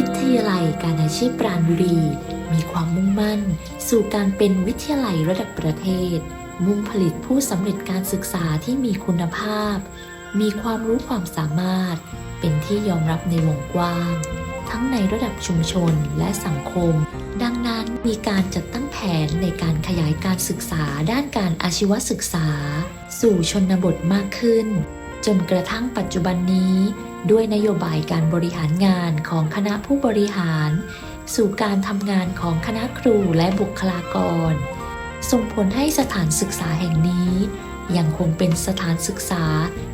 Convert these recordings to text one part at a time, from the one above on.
วิทยาลัยการอาชีพปราณบุรี มีความมุ่งมั่น สู่การเป็นวิทยาลัยระดับประเทศ มุ่งผลิตผู้สำเร็จการศึกษาที่มีคุณภาพ มีความรู้ความสามารถ เป็นที่ยอมรับในวงกว้าง ทั้งในระดับชุมชนและสังคม ดังนั้นมีการจัดตั้งแผนในการขยายการศึกษาด้านการอาชีวศึกษา สู่ชนบทมากขึ้น จนกระทั่งปัจจุบันนี้ ด้วยนโยบายการบริหารงานของคณะผู้บริหาร สู่การทำงานของคณะครูและบุคลากร ส่งผลให้สถานศึกษาแห่งนี้ยังคงเป็นสถานศึกษา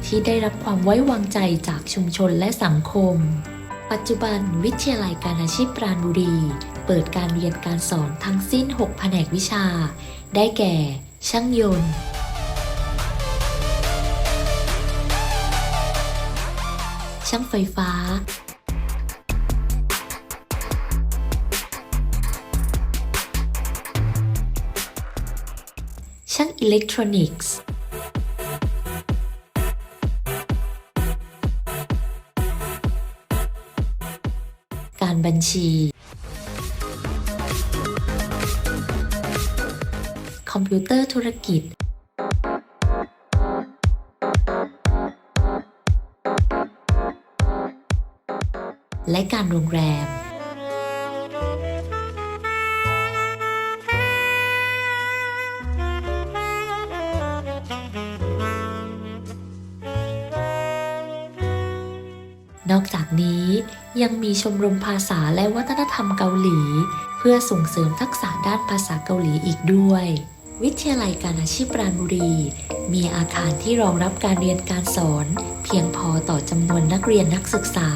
ที่ได้รับความไว้วางใจจากชุมชนและสังคม ปัจจุบันวิทยาลัยการอาชีพปราณบุรี เปิดการเรียนการสอนทั้งสิ้น 6 แผนกวิชา ได้แก่ ช่างยนต์ ช่างไฟฟ้า ช่างอิเล็กทรอนิกส์ การบัญชี คอมพิวเตอร์ธุรกิจ และการโรงแรม นอกจากนี้ยังมีชมรมภาษาและวัฒนธรรมเกาหลี เพื่อส่งเสริมทักษะด้านภาษาเกาหลีอีกด้วย วิทยาลัยการอาชีพปราณบุรี มีอาคารที่รองรับการเรียนการสอน เพียงพอต่อจำนวนนักเรียนนักศึกษา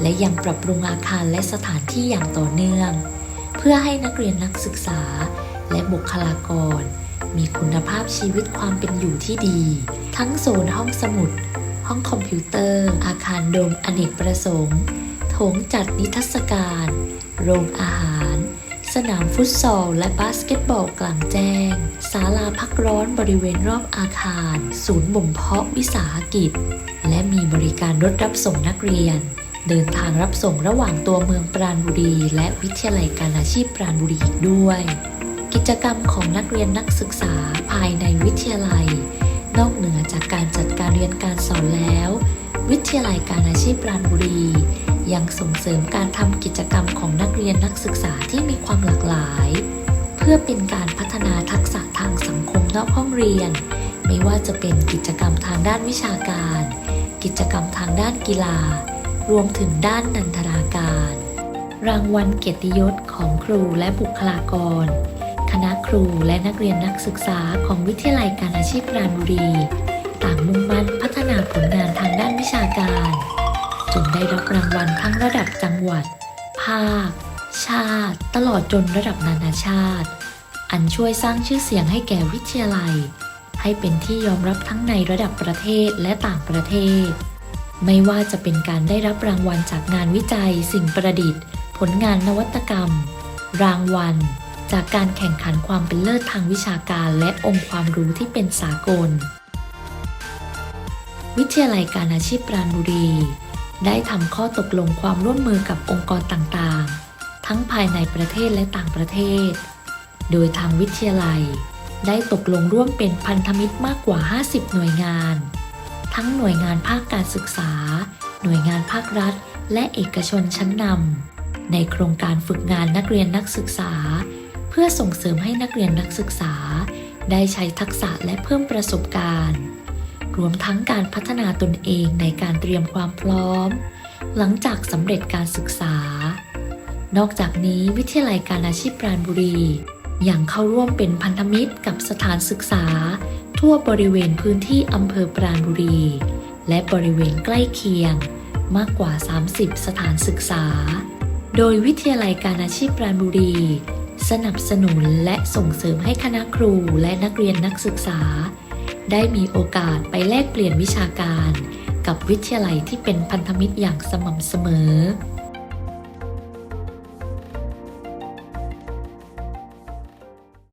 และยังปรับปรุงอาคารและสถานที่อย่างต่อเนื่อง เพื่อให้นักเรียนนักศึกษาและบุคลากร มีคุณภาพชีวิตความเป็นอยู่ที่ดี ทั้งโซนห้องสมุด ห้องคอมพิวเตอร์ อาคารโดมอเนกประสงค์โถงจัดนิทรรศการ โรงอาหาร สนามฟุตซอล และบาสเกตบอลกลางแจ้ง ศาลาพักร้อนบริเวณรอบอาคาร ศูนย์บ่มเพาะวิสาหกิจ และมีบริการรถรับส่งนักเรียน เดินทางรับส่งระหว่างตัวเมืองปราณบุรี และวิทยาลัยการอาชีพปราณบุรีอีกด้วย กิจกรรมของนักเรียนนักศึกษาภายในวิทยาลัย นอกเหนือจากการจัดการเรียนการสอนแล้ว วิทยาลัยการอาชีพปราณบุรี ยังส่งเสริมการทำกิจกรรมของนักเรียนนักศึกษาที่มีความหลากหลาย เพื่อเป็นการพัฒนาทักษะทางสังคมนอกห้องเรียน ไม่ว่าจะเป็นกิจกรรมทางด้านวิชาการ กิจกรรมทางด้านกีฬา รวมถึงด้านนันทนาการ รางวัลเกียรติยศของครูและบุคลากร คณะครูและนักเรียนนักศึกษาของวิทยาลัยการอาชีพปราณบุรี ต่างมุ่งมั่นพัฒนาผลงานทางด้านวิชาการ จนได้รับรางวัลทั้งระดับจังหวัด ภาค ชาติ ตลอดจนระดับนานาชาติ อันช่วยสร้างชื่อเสียงให้แก่วิทยาลัย ให้เป็นที่ยอมรับทั้งในระดับประเทศและต่างประเทศ ไม่ว่าจะเป็นการได้รับรางวัลจากงานวิจัย สิ่งประดิษฐ์ ผลงานนวัตกรรม รางวัล จากการแข่งขันความเป็นเลิศทางวิชาการและองค์ความรู้ที่เป็นสากล วิทยาลัยการอาชีพปราณบุรี ได้ทำข้อตกลงความร่วมมือกับองค์กรต่างๆ ทั้งภายในประเทศและต่างประเทศ โดยทางวิทยาลัย ได้ตกลงร่วมเป็นพันธมิตรมากกว่า 50 หน่วยงาน ทั้งหน่วยงานภาคการศึกษา หน่วยงานภาครัฐ และเอกชนชั้นนำในโครงการฝึกงานนักเรียนนักศึกษา เพื่อส่งเสริมให้นักเรียนนักศึกษา ได้ใช้ทักษะและเพิ่มประสบการณ์ รวมทั้งการพัฒนาตนเองในการเตรียมความพร้อม หลังจากสำเร็จการศึกษา นอกจากนี้วิทยาลัยการอาชีพปราณบุรียังเข้าร่วมเป็นพันธมิตรกับสถานศึกษา ทั่วบริเวณพื้นที่อำเภอปราณบุรี และบริเวณใกล้เคียงมากกว่า 30 สถานศึกษา โดยวิทยาลัยการอาชีพปราณบุรี สนับสนุนและส่งเสริมให้คณะครูและนักเรียนนักศึกษา ได้มีโอกาสไปแลกเปลี่ยนวิชาการ กับวิทยาลัยที่เป็นพันธมิตรอย่างสม่ำเสมอ